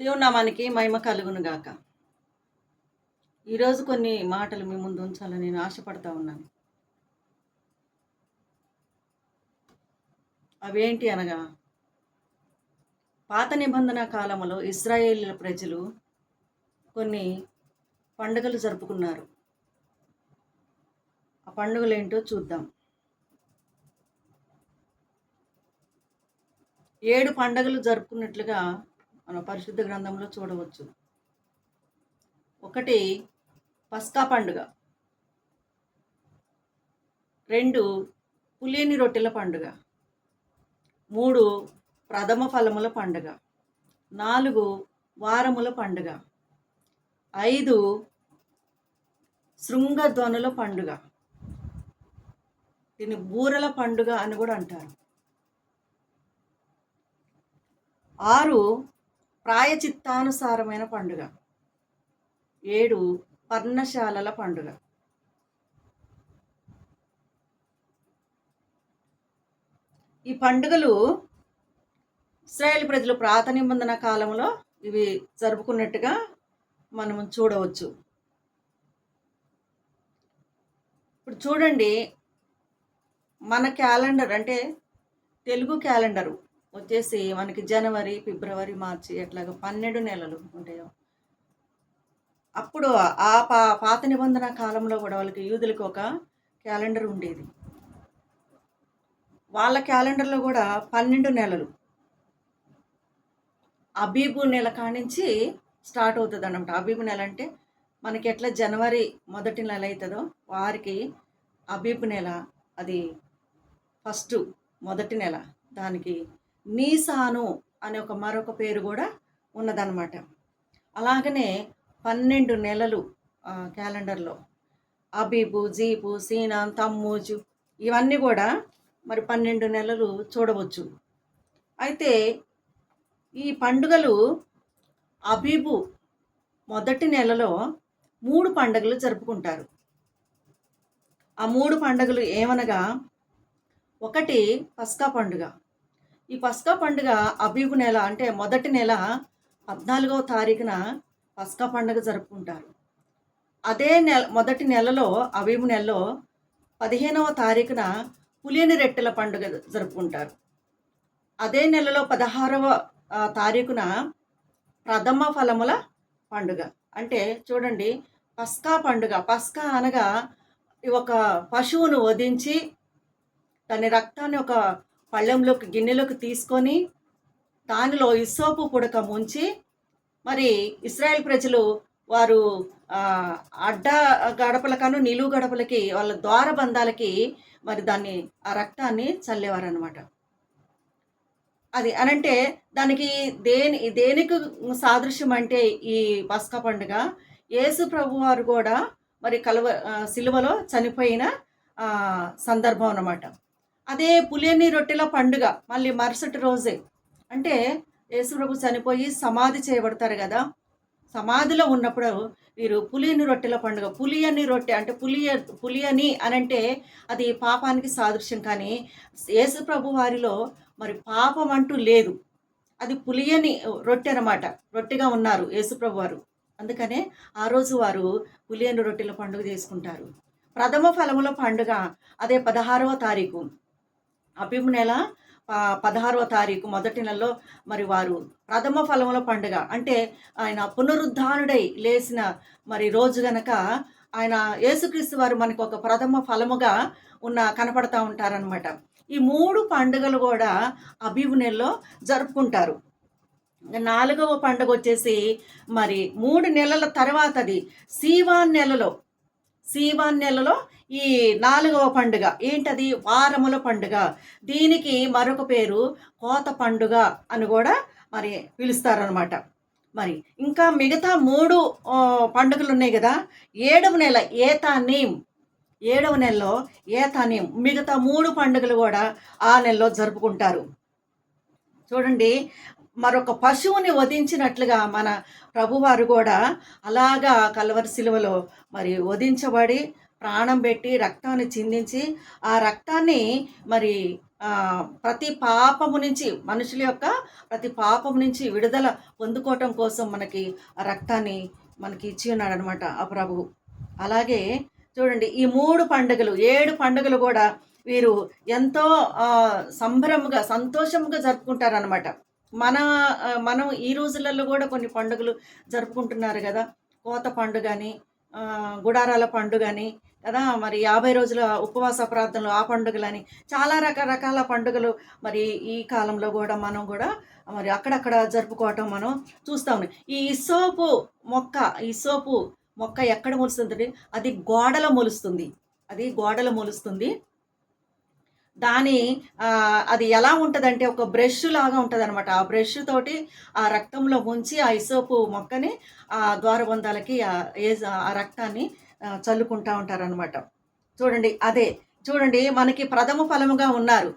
దేవునామానికి మహిమ కలుగును గాక. ఈరోజు కొన్ని మాటలు మీ ముందు ఉంచాలని నేను ఆశపడతా ఉన్నాను. అవేంటి అనగా పాత నిబంధన కాలంలో ఇస్రాయేలీల ప్రజలు కొన్ని పండుగలు జరుపుకున్నారు. ఆ పండుగలు ఏంటో చూద్దాం. ఏడు పండుగలు జరుపుకున్నట్లుగా మన పరిశుద్ధ గ్రంథంలో చూడవచ్చు. ఒకటి పస్కా పండుగ. రెండు పులియని రొట్టెల పండుగ. మూడు ప్రథమ ఫలముల పండుగ. నాలుగు వారముల పండుగ. ఐదు శృంగధ్వనుల పండుగ. దీన్ని బూరల పండుగ అని కూడా అంటారు. ఆరు ప్రాయచిత్తానుసారమైన పండుగ. ఏడు పర్ణశాలల పండుగ. ఈ పండుగలు ఇస్రాయేల్ ప్రజలు ప్రాత నిబంధన కాలంలో ఇవి జరుపుకున్నట్టుగా మనం చూడవచ్చు. ఇప్పుడు చూడండి మన క్యాలెండర్ అంటే తెలుగు క్యాలెండరు. వచ్చేసి మనకి జనవరి ఫిబ్రవరి మార్చి అట్లాగా పన్నెండు నెలలు ఉంటాయో. అప్పుడు ఆ పా పాత నిబంధన కాలంలో కూడా వాళ్ళకి యూదులకు ఒక క్యాలెండర్ ఉండేది. వాళ్ళ క్యాలెండర్లో కూడా పన్నెండు నెలలు. అబీబు నెల కానించి స్టార్ట్ అవుతుంది అనమాట అబీబు నెల అంటే మనకి ఎట్లా జనవరి మొదటి నెల అవుతుందో వారికి అబీబు నెల అది ఫస్ట్ మొదటి నెల దానికి నీసాను అనే ఒక మరొక పేరు కూడా ఉన్నదన్నమాట. అలాగనే పన్నెండు నెలలు క్యాలెండర్లో అబీబు జీపు సీనా తమ్మూజు ఇవన్నీ కూడా మరి పన్నెండు నెలలు చూడవచ్చు. అయితే ఈ పండుగలు అబీబు మొదటి నెలలో మూడు పండుగలు జరుపుకుంటారు. ఆ మూడు పండుగలు ఏమనగా ఒకటి పస్కా పండుగ ఈ పస్కా పండుగ అబీబు నెల అంటే మొదటి నెల పద్నాలుగవ తారీఖున పస్కా పండుగ జరుపుకుంటారు. అదే నెల మొదటి నెలలో అబీబు నెలలో పదిహేనవ తారీఖున పులియని రెట్టెల పండుగ జరుపుకుంటారు. అదే నెలలో పదహారవ తారీఖున ప్రథమ ఫలముల పండుగ. అంటే చూడండి పస్కా పండుగ పస్కా అనగా ఈ ఒక పశువును వధించి దాని రక్తాన్ని ఒక పళ్ళెంలోకి గిన్నెలోకి తీసుకొని దానిలో ఇసోపు పుడక ముంచి మరి ఇస్రాయేల్ ప్రజలు వారు అడ్డ గడపలకను నిలువు గడపలకి వాళ్ళ ద్వారబంధాలకి మరి దాన్ని ఆ రక్తాన్ని చల్లేవారనమాట అది అనంటే దానికి దేని దేనికి సాదృశ్యం అంటే ఈ బస్కా పండుగ. యేసు ప్రభు వారు కూడా మరి కలువ సిలువలో చనిపోయిన సందర్భం అన్నమాట. అదే పులియని రొట్టెల పండుగ మళ్ళీ మరుసటి రోజే. అంటే యేసుప్రభు చనిపోయి సమాధి చేయబడతారు కదా. సమాధిలో ఉన్నప్పుడు వీరు పులియని రొట్టెల పండుగ పులియని రొట్టె అంటే పులియ పులియని అని అంటే అది పాపానికి సాదృశ్యం కానీ యేసుప్రభు వారిలో మరి పాపం అంటూ లేదు. అది పులియని రొట్టె అనమాట రొట్టెగా ఉన్నారు యేసుప్రభు వారు. అందుకనే ఆ రోజు వారు పులియని రొట్టెల పండుగ చేసుకుంటారు. ప్రథమ ఫలముల పండుగ అదే పదహారవ తారీఖు. అభిము నెల పదహారవ తారీఖు మొదటి నెలలో మరి వారు ప్రథమ ఫలముల పండుగ. అంటే ఆయన పునరుద్ధానుడై లేచిన మరి రోజు గనక ఆయన యేసుక్రీస్తు వారు మనకు ఒక ప్రథమ ఫలముగా ఉన్న కనపడతా ఉంటారనమాట ఈ మూడు పండుగలు కూడా అభివు నెలలో జరుపుకుంటారు. నాలుగవ పండుగ వచ్చేసి మరి మూడు నెలల తర్వాతది. సీవాన్ నెలలో సీవాన్ నెలలో ఈ నాలుగవ పండుగ. ఏంటది? వారముల పండుగ. దీనికి మరొక పేరు కోత పండుగ అని కూడా మరి పిలుస్తారనమాట మరి ఇంకా మిగతా మూడు పండుగలు ఉన్నాయి కదా. ఏడవ నెల ఏతానీం ఏడవ నెలలో ఏతానీం మిగతా మూడు పండుగలు కూడా ఆ నెలలో జరుపుకుంటారు. చూడండి మరొక పశువుని వధించినట్లుగా మన ప్రభువారు కూడా అలాగా కలవరి శిలువలో మరి వధించబడి ప్రాణం పెట్టి రక్తాన్ని చిందించి ఆ రక్తాన్ని మరి ప్రతి పాపము నుంచి మనుషుల యొక్క ప్రతి పాపము నుంచి విడుదల పొందుకోవటం కోసం మనకి ఆ రక్తాన్ని మనకి ఇచ్చి ఉన్నాడు అనమాట ఆ ప్రభువు. అలాగే చూడండి ఈ మూడు పండుగలు ఏడు పండుగలు కూడా వీరు ఎంతో సంభ్రముగా సంబరముగా సంతోషముగా జరుపుకుంటారనమాట మన మనం ఈ రోజులలో కూడా కొన్ని పండుగలు జరుపుకుంటున్నారు కదా. కోత పండుగ అని గుడారాల పండుగ అని కదా? మరి యాభై రోజుల ఉపవాస ప్రార్థనలు ఆ పండుగలని చాలా రకరకాల పండుగలు మరి ఈ కాలంలో కూడా మనం కూడా మరి అక్కడక్కడ జరుపుకోవటం మనం చూస్తాము ఈ ఇసోపు మొక్క ఇసోపు మొక్క ఎక్కడ మొలుస్తుంది అది గోడలో మొలుస్తుంది. అది గోడలో మొలుస్తుంది. దాని అది ఎలా ఉంటుందంటే ఒక బ్రష్ లాగా ఉంటుంది అనమాట ఆ బ్రష్ తోటి ఆ రక్తంలో ముంచి ఆ ఇసోపు మొక్కని ఆ ద్వారబంధాలకి ఆ ఏ- ఆ రక్తాన్ని చల్లుకుంటా ఉంటారనమాట చూడండి అదే చూడండి మనకి ప్రథమ ఫలముగా ఉన్నారు.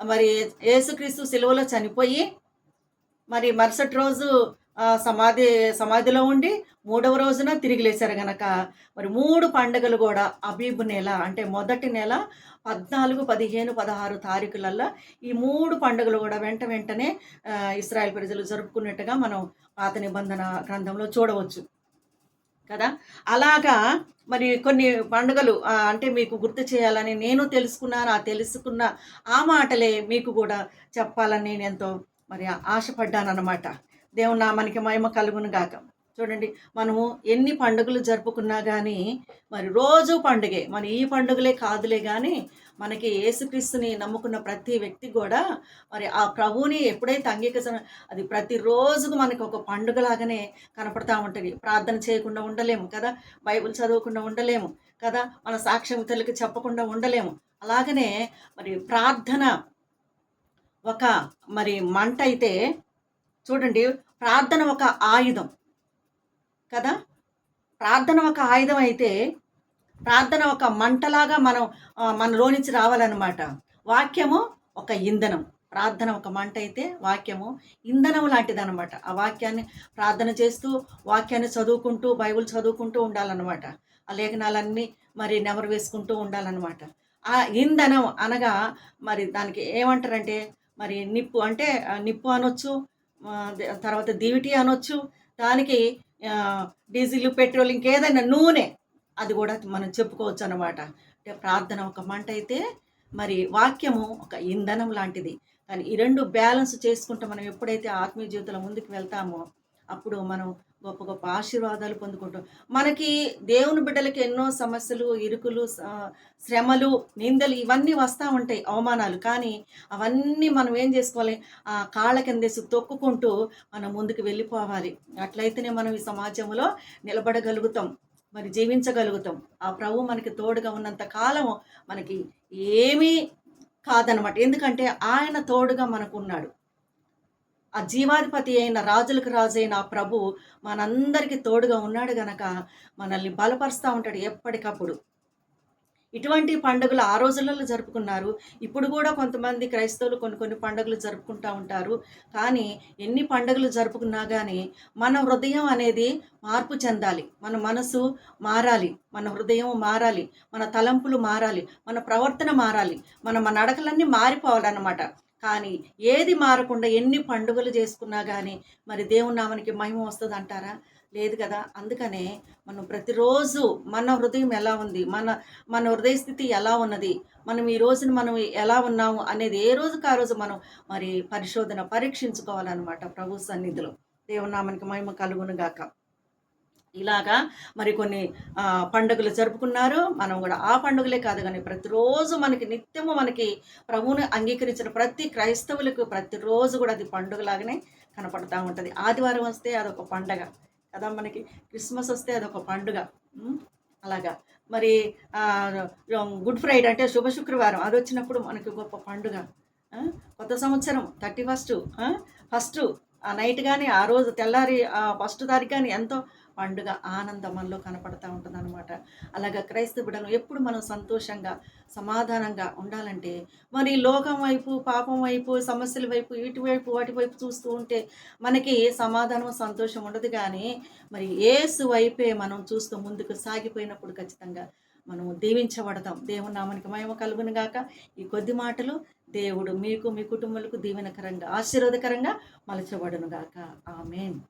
మరి యేసుక్రీస్తు సిలువలో చనిపోయి మరి మరుసటి రోజు సమాధి సమాధిలో ఉండి మూడవ రోజున తిరిగి లేచారు గనక. మరి మూడు పండుగలు కూడా అబీబు నెల అంటే మొదటి నెల పద్నాలుగు పదిహేను పదహారు తారీఖులల్లో ఈ మూడు పండుగలు కూడా వెంట వెంటనే ఇస్రాయల్ ప్రజలు జరుపుకున్నట్టుగా మనం పాత నిబంధన గ్రంథంలో చూడవచ్చు. కదా? అలాగా మరి కొన్ని పండుగలు అంటే మీకు గుర్తు చేయాలని నేను తెలుసుకున్నాను ఆ తెలుసుకున్న ఆ మాటలే మీకు కూడా చెప్పాలని నేను ఎంతో మరి ఆశపడ్డాను అనమాట దేవుని నామానికి మహిమ కలుగును గాక. చూడండి మనము ఎన్ని పండుగలు జరుపుకున్నా కానీ మరి రోజు పండుగే. మరి ఈ పండుగలే కాదులే కానీ మనకి యేసుక్రీస్తుని నమ్ముకున్న ప్రతి వ్యక్తి కూడా మరి ఆ ప్రభువుని ఎప్పుడైతే అంగీకరించ అది ప్రతిరోజుకు మనకి ఒక పండుగలాగానే కనపడతా ఉంటుంది. ప్రార్థన చేయకుండా ఉండలేము కదా? బైబిల్ చదవకుండా ఉండలేము కదా? మన సాక్ష్యం ఇతరులకు చెప్పకుండా ఉండలేము. అలాగనే మరి ప్రార్థన ఒక మరి మంట అయితే చూడండి ప్రార్థన ఒక ఆయుధం కదా? ప్రార్థన ఒక ఆయుధం అయితే ప్రార్థన ఒక మంటలాగా మనం మనలో నుంచి రావాలన్నమాట. వాక్యము ఒక ఇంధనం. ప్రార్థన ఒక మంట అయితే వాక్యము ఇంధనం లాంటిదన్నమాట. ఆ వాక్యాన్ని ప్రార్థన చేస్తూ వాక్యాన్ని చదువుకుంటూ బైబిల్ చదువుకుంటూ ఉండాలన్నమాట. ఆ లేఖనాలన్నీ మరి నెమరు వేసుకుంటూ ఉండాలన్నమాట. ఆ ఇంధనం అనగా మరి దానికి ఏమంటారంటే మరి నిప్పు అంటే నిప్పు అనొచ్చు తర్వాత దివిటి అనొచ్చు దానికి డీజిల్ పెట్రోల్ ఇంకేదైనా నూనె అది కూడా మనం చెప్పుకోవచ్చు అనమాట అంటే ప్రార్థన ఒక మంట అయితే మరి వాక్యము ఒక ఇంధనం లాంటిది. కానీ ఈ రెండు బ్యాలెన్స్ చేసుకుంటూ మనం ఎప్పుడైతే ఆత్మీయ జీవితంలో ముందుకు వెళ్తామో అప్పుడు మనం గొప్ప గొప్ప ఆశీర్వాదాలు పొందుకుంటాం మనకి దేవుని బిడ్డలకి ఎన్నో సమస్యలు ఇరుకులు శ్రమలు నిందలు ఇవన్నీ వస్తూ ఉంటాయి అవమానాలు. కానీ అవన్నీ మనం ఏం చేసుకోవాలి? ఆ కాళ్ళ కిందేసి తొక్కుకుంటూ మనం ముందుకు వెళ్ళిపోవాలి. అట్లయితేనే మనం ఈ సమాజంలో నిలబడగలుగుతాం. మరి జీవించగలుగుతాం. ఆ ప్రభు మనకి తోడుగా ఉన్నంత కాలం మనకి ఏమీ కాదనమాట ఎందుకంటే ఆయన తోడుగా మనకు ఉన్నాడు ఆ జీవాధిపతి అయిన రాజులకు రాజు అయిన ఆ ప్రభు మనందరికీ తోడుగా ఉన్నాడు గనక మనల్ని బలపరుస్తూ ఉంటాడు ఎప్పటికప్పుడు. ఇటువంటి పండుగలు ఆ రోజులలో జరుపుకున్నారు. ఇప్పుడు కూడా కొంతమంది క్రైస్తవులు కొన్ని కొన్ని పండుగలు జరుపుకుంటూ ఉంటారు. కానీ ఎన్ని పండుగలు జరుపుకున్నా కానీ మన హృదయం అనేది మార్పు చెందాలి. మన మనసు మారాలి. మన హృదయం మారాలి. మన తలంపులు మారాలి. మన ప్రవర్తన మారాలి. మన మన నడకలన్నీ మారిపోవాలన్నమాట. కానీ ఏది మారకుండా ఎన్ని పండుగలు చేసుకున్నా కానీ మరి దేవుని నామనికి మహిమ వస్తుంది అంటారా లేదు కదా? అందుకనే మనం ప్రతిరోజు మన హృదయం ఎలా ఉంది? మన మన హృదయ స్థితి ఎలా ఉన్నది? మనం ఈ రోజున మనం ఎలా ఉన్నాము అనేది ఏ రోజుకి ఆ రోజు మనం మరి పరిశోధన పరీక్షించుకోవాలన్నమాట ప్రభు సన్నిధిలో. దేవుని మహిమ కలుగును గాక. ఇలాగా మరి కొన్ని పండుగలు జరుపుకున్నారు. మనం కూడా ఆ పండుగలే కాదు కానీ ప్రతిరోజు మనకి నిత్యము మనకి ప్రభువుని అంగీకరించిన ప్రతి క్రైస్తవులకు ప్రతిరోజు కూడా అది పండుగలాగానే కనపడతా ఉంటుంది. ఆదివారం వస్తే అదొక పండగ. కదా మనకి క్రిస్మస్ వస్తే అదొక పండుగ. అలాగా. మరి గుడ్ ఫ్రైడే అంటే శుభ శుక్రవారం. అది వచ్చినప్పుడు మనకి గొప్ప పండుగ. కొత్త సంవత్సరం థర్టీ ఫస్ట్. ఫస్ట్ ఆ నైట్ కానీ ఆ రోజు తెల్లారి ఆ ఫస్ట్ తారీఖు కానీ ఎంతో పండుగ ఆనందం మనలో కనపడతా ఉంటుంది అనమాట అలాగా క్రైస్తవ బిడ్డలు ఎప్పుడు మనం సంతోషంగా సమాధానంగా ఉండాలంటే మరి లోకం వైపు పాపం వైపు సమస్యల వైపు ఇటు వైపు వాటి వైపు చూస్తూ ఉంటే మనకి సమాధానం సంతోషం ఉండదు కానీ మరి ఏసు వైపే మనం చూస్తూ ముందుకు సాగిపోయినప్పుడు ఖచ్చితంగా మనం దీవించబడతాం. దేవుని నామానికి మహిమ కలుగును గాక. ఈ కొద్ది మాటలు దేవుడు మీకు మీ కుటుంబాలకు దీవెనకరంగా ఆశీర్వాదకరంగా మలచబడును గాక. ఆమెన్.